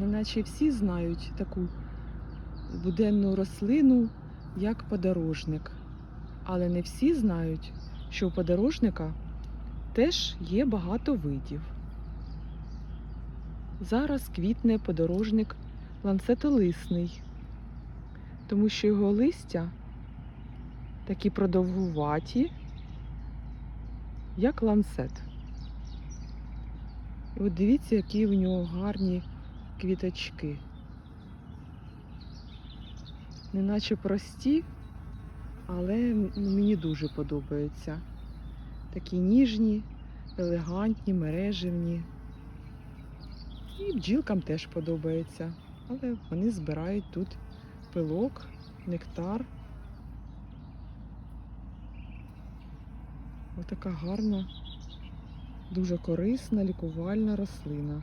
Неначе всі знають таку буденну рослину, як подорожник. Але не всі знають, що у подорожника теж є багато видів. Зараз квітне подорожник ланцетолисний, тому що його листя такі продовгуваті, як ланцет. І от дивіться, які в нього гарні квіточки. Неначе прості, але мені дуже подобаються. Такі ніжні, елегантні, мереживні. І бджілкам теж подобається. Але вони збирають тут пилок, нектар. Ось така гарна, дуже корисна лікувальна рослина.